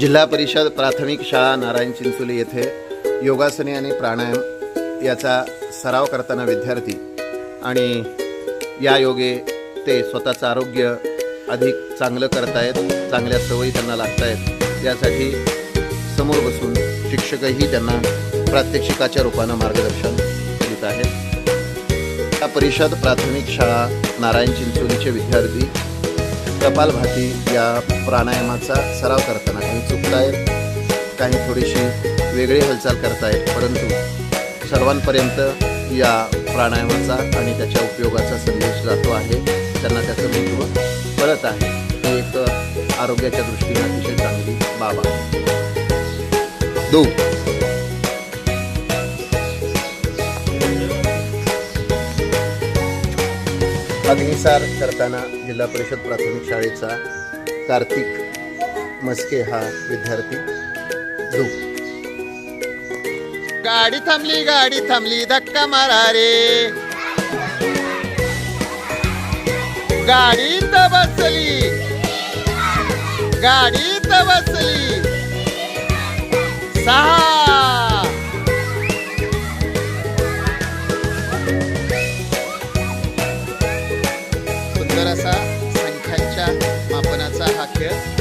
जिल्हा परिषद प्राथमिक शाळा नारायण चिंचोली येथे योगासने आणि प्राणायाम याचा सराव करताना विद्यार्थी आणि या योगे ते स्वतःचं आरोग्य अधिक चांगलं करतायत चांगल्या सवयी त्यांना लागतायत. यासाठी समोर बसून शिक्षकही त्यांना प्रात्यक्षिकाच्या रूपानं मार्गदर्शन करीत आहेत. या परिषद प्राथमिक शाळा नारायण चिंचोलीचे विद्यार्थी कपालभाती या प्राणायामाचा सराव करताना काही चुकतायत काही थोडीशी वेगळी हालचाल करतायत परंतु सर्वांपर्यंत या प्राणायामाचा आणि त्याच्या उपयोगाचा संदेश जातो आहे त्यांना त्याचं महत्त्व कळत आहे. हे एक आरोग्याच्या दृष्टीने अतिशय चांगली बाब आहे. दो. अग्निसार करताना जिल्हा परिषद प्राथमिक शाळेचा कार्तिक मस्के हा विद्यार्थी ध्रुव गाडी थांबली गाडी थांबली धक्का मारा रे. गाडी बसली. गाडी बसली. सुंदर असा संख्यांच्या मापनाचा हा खेळ.